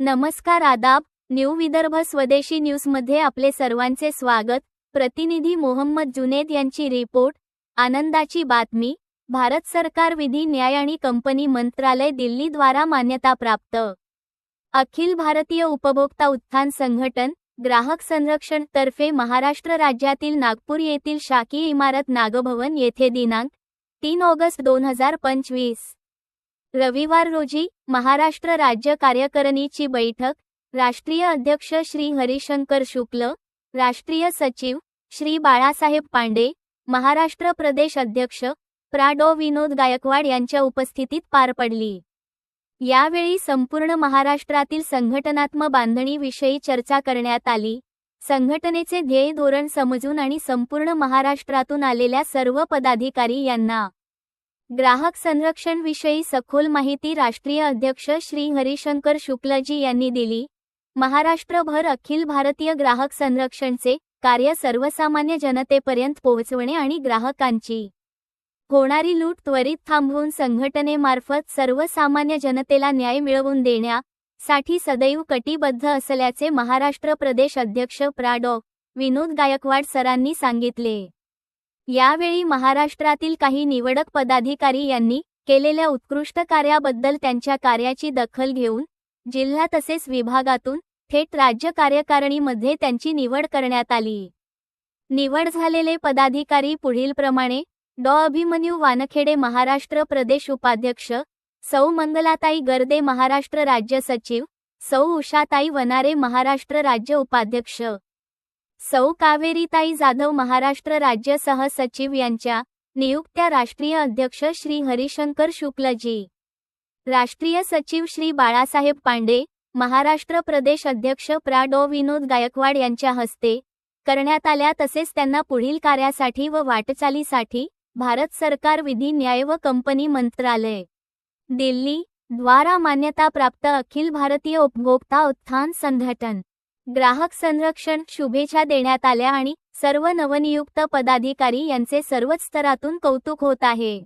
नमस्कार आदाब न्यू विदर्भ स्वदेशी न्यूजमध्ये आपले सर्वांचे स्वागत. प्रतिनिधी मोहम्मद जुनेद यांची रिपोर्ट. आनंदाची बातमी. भारत सरकार विधी न्याय आणि कंपनी मंत्रालय दिल्लीद्वारा मान्यताप्राप्त. मान्यता प्राप्त अखिल भारतीय उपभोक्ता उत्थान संघटन ग्राहक संरक्षण तर्फे महाराष्ट्र राज्यातील नागपूर येथील शाकीय इमारत नागभवन येथे दिनांक तीन ऑगस्ट दोन हजार पंचवीस. रविवार रोजी महाराष्ट्र राज्य कार्यकारिणीची बैठक राष्ट्रीय अध्यक्ष श्री हरिशंकर शुक्ल राष्ट्रीय सचिव श्री बाळासाहेब पांडे महाराष्ट्र प्रदेश अध्यक्ष प्रा डॉ विनोद गायकवाड यांच्या उपस्थितीत पार पडली. यावेळी संपूर्ण महाराष्ट्रातील संघटनात्मक बांधणीविषयी चर्चा करण्यात आली. संघटनेचे ध्येय धोरण समजून आणि संपूर्ण महाराष्ट्रातून आलेल्या सर्व पदाधिकारी यांना ग्राहक संरक्षण विषयी सखोल माहिती राष्ट्रीय अध्यक्ष श्री हरिशंकर शुक्लजी यांनी दिली. महाराष्ट्रभर अखिल भारतीय ग्राहक संरक्षणचे कार्य सर्वसामान्य जनतेपर्यंत पोहोचवणे आणि ग्राहकांची होणारी लूट त्वरित थांबवून संघटनेमार्फत सर्वसामान्य जनतेला न्याय मिळवून देण्यासाठी सदैव कटिबद्ध असल्याचे महाराष्ट्र प्रदेश अध्यक्ष प्राडॉ विनोद गायकवाड सरांनी सांगितले. यावेळी महाराष्ट्रातील काही निवडक पदाधिकारी यांनी केलेल्या उत्कृष्ट कार्याबद्दल त्यांच्या कार्याची दखल घेऊन जिल्हा तसेच विभागातून थेट राज्य कार्यकारिणीमध्ये त्यांची निवड करण्यात आली. निवड झालेले पदाधिकारी पुढीलप्रमाणे डॉ. अभिमन्यू वानखेडे महाराष्ट्र प्रदेश उपाध्यक्ष सौ. मंगलाताई गर्दे महाराष्ट्र राज्य सचिव सौ. उषाताई वनारे महाराष्ट्र राज्य उपाध्यक्ष सौ. कावेरीताई जाधव महाराष्ट्र राज्य सहसचिव यांच्या नियुक्त्या राष्ट्रीय अध्यक्ष श्री. हरिशंकर शुक्लजी राष्ट्रीय सचिव श्री. बाळासाहेब पांडे महाराष्ट्र प्रदेश अध्यक्ष प्रा. डॉ. विनोद गायकवाड यांच्या हस्ते करण्यात आल्या तसेच त्यांना पुढील कार्यासाठी व वाटचालीसाठी भारत सरकार विधी न्याय व कंपनी मंत्रालय. दिल्ली द्वारा मान्यता प्राप्त अखिल भारतीय उपभोक्ता उत्थान संघटन. ग्राहक संरक्षण शुभेच्छा देण्यात आल्या आणि सर्व नवनियुक्त पदाधिकारी यांचे सर्वच स्तरातून कौतुक होत आहे.